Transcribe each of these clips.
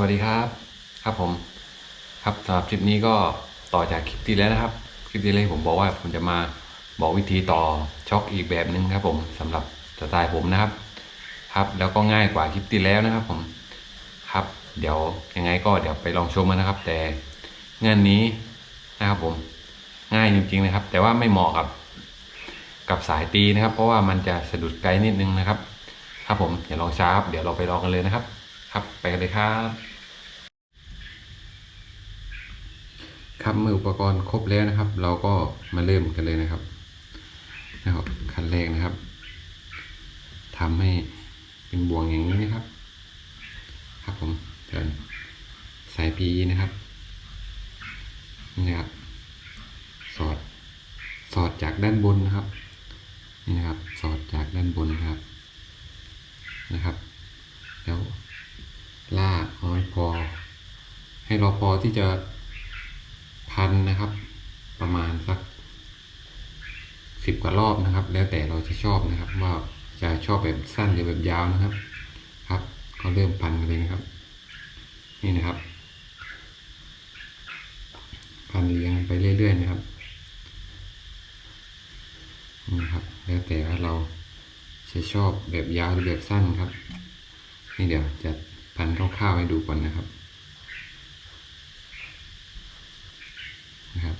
วัสดีครับ ครับผม ครับสำหรับคลิปนี้ก็ต่อจากคลิปที่แล้วนะครับ คลิปที่แล้วผมบอกว่าผมจะมาบอกวิธีต่อช็อคอีกแบบหนึ่งครับ ผมสำหรับสไตล์ผมนะครับ ครับ แล้วก็ง่ายกว่าคลิปที่แล้วนะครับ ผมครับ เดี๋ยวยังไงก็เดี๋ยวไปลองชมกันนะครับ แต่งานนี้นะครับผมง่ายจริงๆนะครับ แต่ว่าไม่เหมาะกับกับสายตีนะครับ เพราะว่ามันจะสะดุดไกลนิดนึงนะครับ ครับผมอย่าลองช้าครับเดี๋ยวเราไปลองกันเลยนะครับ ครับไปกันเลยครับ ครับเมื่ออุปกรณ์ครบแล้วนะครับ เราก็มาเริ่มกันเลยนะครับนะครับขั้นแรกนะครับทำให้เป็นบ่วงอย่างนี้นะครับ ครับผมเดินสายพีนะครับนี่นะครับสอดสอดจากด้านบนนะครับนี่นะครับ สอดจากด้านบนนะครับนะครับ เอาให้พอ ให้เราพอที่จะพันนะครับ ประมาณสักสิบกว่ารอบนะครับ แล้วแต่เราจะชอบนะครับ ว่าจะชอบแบบสั้นหรือแบบยาวนะครับ ครับ ก็เริ่มพันกันเลยนะครับ นี่นะครับ พันเรียงไปเรื่อยๆนะครับนี่นะครับ แล้วแต่ว่าเราจะชอบแบบยาวหรือแบบสั้นครับ นี่เดี๋ยวจะ พันคร่าวๆให้ดูก่อนนะครับนะครับ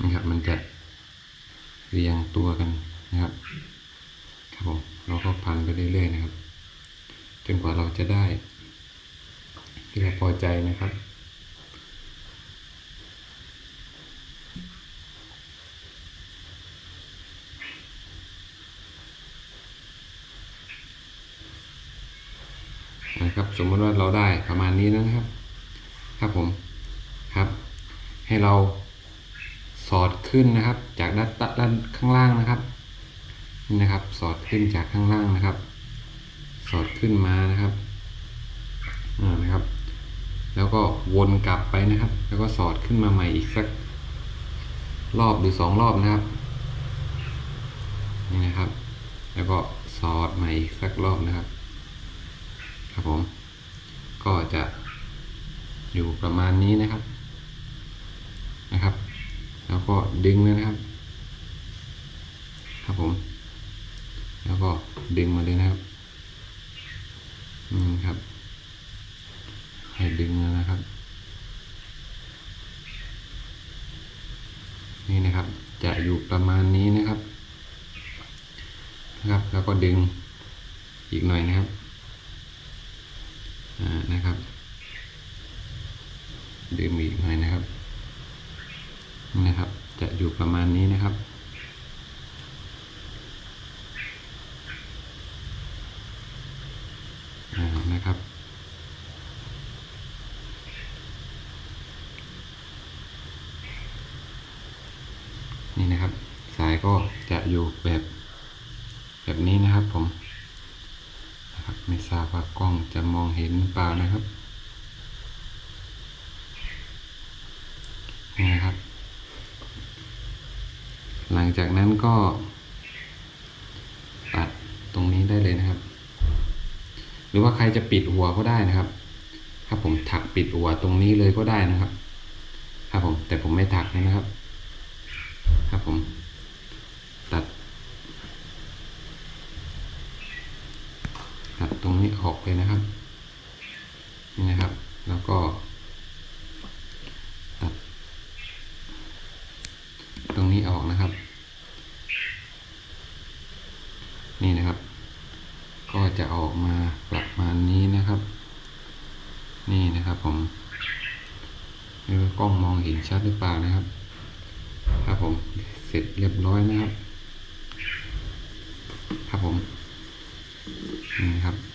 นี่ครับ มันจะเรียงตัวกันนะครับ ครับผมเราก็พันไปเรื่อยๆนะครับ จนกว่าเราจะได้ที่เราพอใจนะครับ นะครับ สมมติว่าเราได้ประมาณนี้นะครับครับผมครับ ให้เราสอดขึ้นนะครับ จากด้านด้านข้างล่างนะครับนี่นะครับ สอดขึ้นจากข้างล่างนะครับ สอดขึ้นมานะครับอ่านะครับ แล้วก็วนกลับไปนะครับ แล้วก็สอดขึ้นมาใหม่อีกสักรอบหรือสองรอบนะครับนี่นะครับ แล้วก็สอดใหม่อีกสักรอบนะครับ ครับผม ก็จะอยู่ประมาณนี้นะครับ นะครับ แล้วก็ดึงนะครับ ครับผม แล้วก็ดึงมาเลยนะครับนี่ครับ ให้ดึงแล้วนะครับ นี่นะครับ จะอยู่ประมาณนี้นะครับ นะครับ แล้วก็ดึงอีกหน่อยนะครับ นะครับดึงอีกหน่อยนะครับนี่นะครับ จะอยู่ประมาณนี้นะครับอ่านะครับ นี่นะครับ สายก็จะอยู่แบบแบบนี้นะครับผม นะครับไม่ทราบว่ากล้องจะมองเห็นหรือเปล่านะครับนี่นะครับ หลังจากนั้นก็ ตัดตรงนี้ได้เลยนะครับ หรือว่าใครจะปิดหัวก็ได้นะครับครับผมถักปิดหัวตรงนี้เลยก็ได้นะครับ ครับผมแต่ผมไม่ถักนะครับ ครับผม ตัด ตรงนี้ออกเลยนะครับ นี่นะครับ แล้วก็ ตัด ตรงนี้ออกนะครับ นี่นะครับ ก็จะออกมาประมาณนี้นะครับ นี่นะครับผมไม่รู้กล้องมองเห็นชัดหรือเปล่านะครับครับผมเสร็จเรียบร้อยนะครับ ครับผมนี่ครับ